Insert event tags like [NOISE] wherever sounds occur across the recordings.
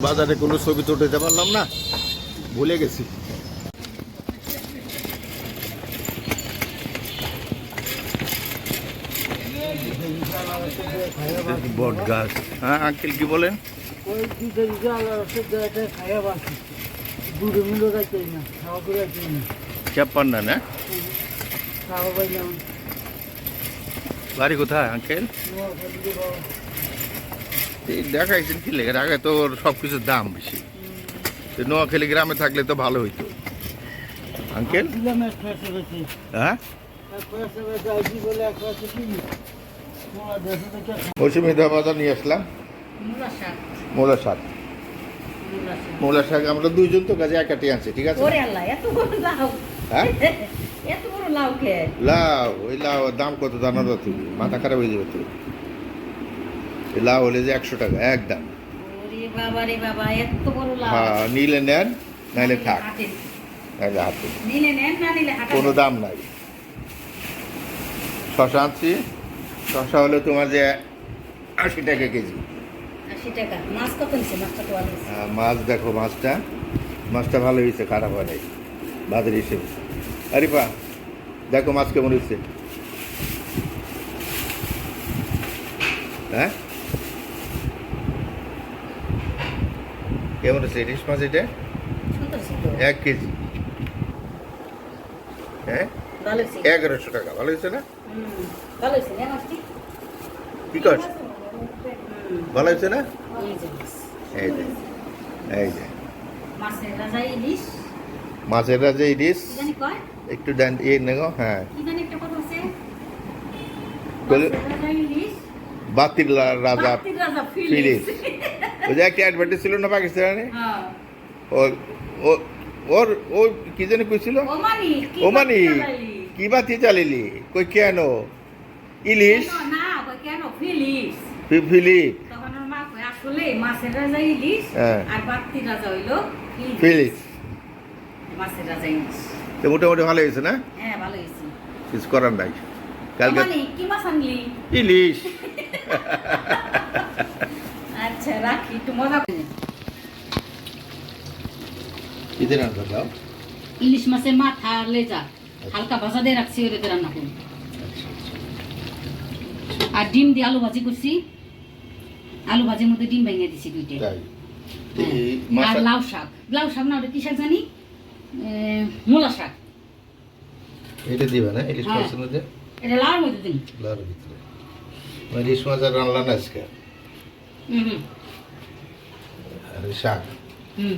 বাজারে কোনো ছবি তো উঠাতে পারলাম না? ভুলে গেছি। বট গাছ হ্যাঁ আঙ্কেল কি বলেন? রাখতে না বাড়ি কোথায় আঙ্কেল? দেখাইছেন কি লেগে আগে তো ওর সব কিছুর দাম বেশি। তো নোয়াখালী গ্রামে থাকলে তো ভালো হইতো। আঙ্কেল? হ্যাঁ? এক পয়সা বেশি আইসি বলে এক পয়সা কিনি মোলা দেশে থেকে মৌসুমি বাজার নিয়ে আসলাম। মূলা শাক। মোলা শাক আমরা দুইজন তো কাজে একাটি আনছি ঠিক আছে? লাউ। হ্যাঁ? লাউ ওই লাউ দাম কত জানা তো তুমি? মাথা খারাপ হয়ে যাবে তো। এই লাউ হলে যে একশো টাকা একদম। হ্যাঁ নিলে নেন নাইলে থাক। নাইলে হাতে। কোনো দাম নাই। শশা আনছি। শশা হলে তোমার যে আশি টাকা কেজি। আহ, মাছ দেখো মাছটা। মাছটা ভালো হয়েছে খারাপ হয় নাই। বাজার হিসেবে আরে পা দেখো মাছ কেমন হয়েছে। হ্যাঁ? কেমন হয়েছে ইলিশ মাছ এটা? এক কেজি। হ্যাঁ? এগারোশো টাকা। ভালো হয়েছে না? কি হুম, ভালো হয়েছে না? এই যে এই যে মাছের রাজা ইলিশ। একটু ডান ইয়ে নেগো হ্যাঁ। আছে? বাতির রাজা ফিলিস ওই যে একটা অ্যাডভার্টাইজ ছিল না পাকিস্তানে হ্যাঁ। ও- ওর ও কি জানি কইছিল ওমানি কি ও বাতি চালিলি কই কেন? ইলিশ? কেন? না কই কেন? ফিলিস ফি- ফিলি তখন ওর মা কয় আসলে মাছের রাজা ইলিশ হ্যাঁ। আর বাত্তির রাজা হইল ফিলিস ফিলিস মাছের রাজা ইলিশ। তো মোটামুটি ভালো হয়েছে না? হ্যাঁ ভালো হয়েছে। কিছু করার নাই। কালকে ইলিশ। [LAUGHS] আচ্ছা রাখি একটু মজা করে ঈদের আনতে দাও? ইলিশ মাছের মাথা আর লেজা হালকা ভাজা দিয়ে রাখছি ওর এতে রান্না করুন আর ডিম দিয়ে আলু ভাজি করছি। আলু ভাজির মধ্যে ডিম ভেঙে দিছি দুইটা। হ্যাঁ। আর লাউ শাক। লাউ শাক না ওটা কি শাক জানি? মূলা শাক। এটা দিবে না ইলিশ হ্যাঁ। মাছের মধ্যে? এটা লাউর মধ্যে দিন। লাউর ভিতরে। মানে ইলিশ মাছ রান্না না আজকে? হুম হুম। আর শাক। হুম।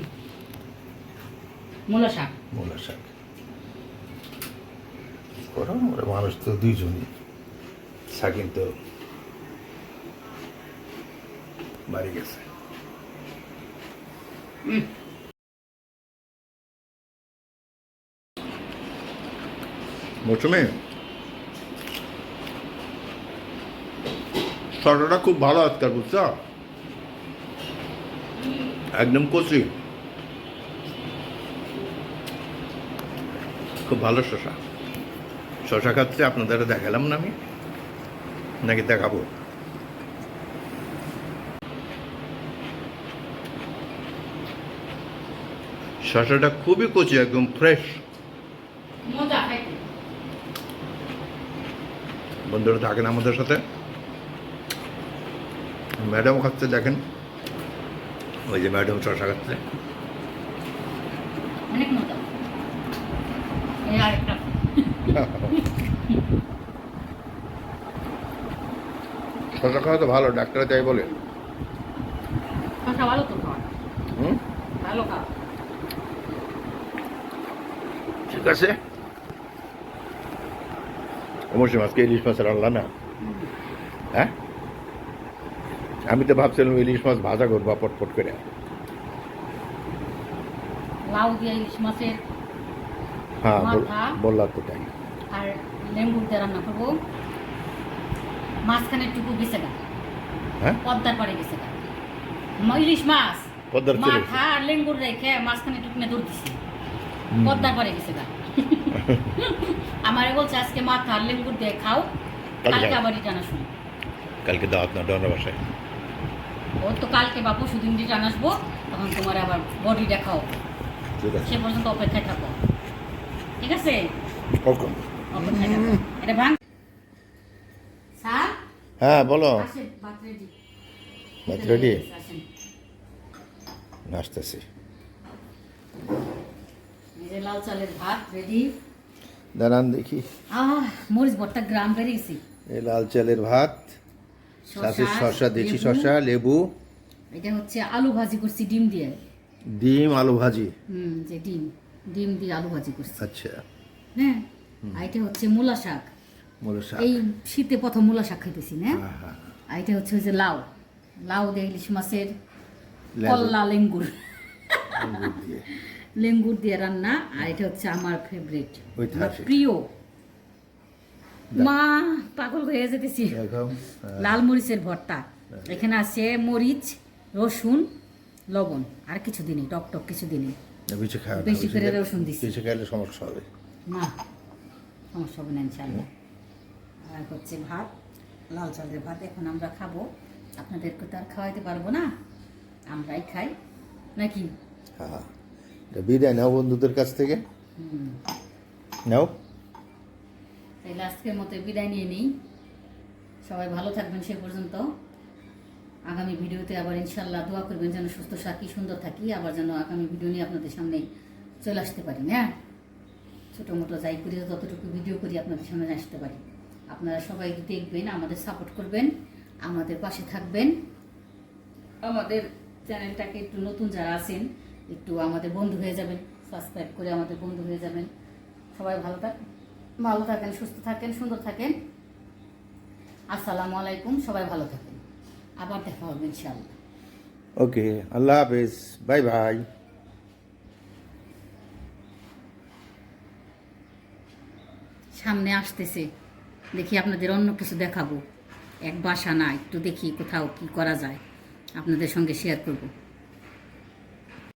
মূলা শাক। মূলা শাক। করো ওরা মানুষ তো দুইজনই। শাকিন তো বাড়ি গেছে। মৌসুমে শশাটা খুব ভালো আজকাল বুঝছ? একদম কচি। খুব ভালো শশা শশা খাচ্ছে আপনাদের দেখালাম না আমি। নাকি দেখাবো? শশাটা খুবই কচি একদম ফ্রেশ বন্ধুরা থাকেন আমাদের সাথে। ম্যাডাম খাচ্ছে দেখেন। ওই যে ম্যাডাম শশা খাচ্ছে অনেক মজা। আরেকটা। শশা খাওয়া তো ভালো ডাক্তার তাই বলে। শশা ভালো তো খাওয়া? হুম? ভালো খাওয়া। ঠিক আছে। অবশ্যই আজকে ইলিশ মাছের রান্না না? হ্যাঁ? আমি তো ভাবছিলাম ইলিশ মাছ ভাজা করব পটপট করে। লাউ দিয়ে ইলিশ মাছের হ্যাঁ বললাম তো তাই। আর লেম্বু দিয়ে রান্না করব। মাঝখানে টুকু গেছে গা। হ্যাঁ? পদ্মার পাড়ে গেছে গা। ইলিশ মাছ। পদ্মার মাথা আর লেঙ্গুর রেখে মাঝখানে টুকনে দৌড় দিছি। পদ্মার পাড়ে গেছে গা। [LAUGHS] আমারে বলছে আজকে মাথা আর লেঙ্গুর দিয়ে খাও। কালকে। আবার রিটার্ন আসুন কালকে দাওয়াত না ডনের বাসায়। ও তো কালকে বা পরশু দিন রিটার্ন আসব তখন তোমার আবার বডি দেখাও। সে পর্যন্ত অপেক্ষায় থাকো। ঠিক আছে? অপেক্ষায় থাকো। এটা ভাঙ। স্যার? হ্যাঁ বলো। ভাত রেডি আসতেছি লাল চালের ভাত রেডি দাঁড়ান দেখি। মরিচ ভর্তা গ্রাম বেড়ে গেছি এই লাল চালের ভাত। সাথে শসা দেশি শসা লেবু। এটা হচ্ছে আলু ভাজি করছি ডিম দিয়ে। ডিম আলু ভাজি। হুম যে ডিম ডিম দিয়ে আলু ভাজি করছি। আচ্ছা। হ্যাঁ আর এটা হচ্ছে মূলা শাক। মূলো শাক। এই শীতে প্রথম মূলা শাক খাইতেছি না? হ্যাঁ, হ্যাঁ। আর এটা হচ্ছে ওই যে লাউ। লাউ দিয়ে ইলিশ মাছের। কল্লা লেঙ্গুর। লেঙ্গুর দিয়ে। রান্না আর এটা হচ্ছে আমার ফেভারিট। প্রিয়। মা পাগল হয়ে যেতেছি। হ্যাঁ, লাল মরিচের ভর্তা। এখানে আছে মরিচ রসুন লবণ। আর কিছু দিনই টক টক কিছু দিনই। বেশি খাওয়া বেশি করে রসুন দিছি। বেশি খাইলে সমস্যা হবে। না সমস্যা হবে না ইনশাল্লাহ আর হচ্ছে ভাত লাল চালের ভাত এখন আমরা খাব। আপনাদেরকে তো আর খাওয়াইতে পারব না। আমরাই খাই নাকি? হ্যাঁ এটা বিদায় নাও বন্ধুদের কাছ থেকে। নাও। তাইলে আজকের মতো বিদায় নিয়ে নিই। সবাই ভালো থাকবেন সে পর্যন্ত। আগামী ভিডিওতে আবার ইনশাল্লাহ দোয়া করবেন যেন সুস্থ থাকি, সুন্দর থাকি, আবার যেন আগামী ভিডিও নিয়ে আপনাদের সামনে চলে আসতে পারি হ্যাঁ ছোটো মোটো যাই করি, যতটুকু ভিডিও করি আপনাদের সামনে আসতে পারি। আপনারা সবাই দেখবেন, আমাদের সাপোর্ট করবেন, আমাদের পাশে থাকবেন। আমাদের চ্যানেলটাকে একটু নতুন যারা আছেন, একটু আমাদের বন্ধু হয়ে যাবেন, সাবস্ক্রাইব করে আমাদের বন্ধু হয়ে যাবেন। সবাই ভালো থাক ভালো থাকেন সুস্থ থাকেন সুন্দর থাকেন। আসসালামু আলাইকুম সবাই ভালো থাকেন। আবার দেখা হবে ইনশাআল্লাহ। ওকে আল্লাহ হাফেজ বাই বাই। সামনে আসতেছে দেখি আপনাদের অন্য কিছু দেখাবো। এক বাসা না একটু দেখি কোথাও কি করা যায়। আপনাদের সঙ্গে শেয়ার করব।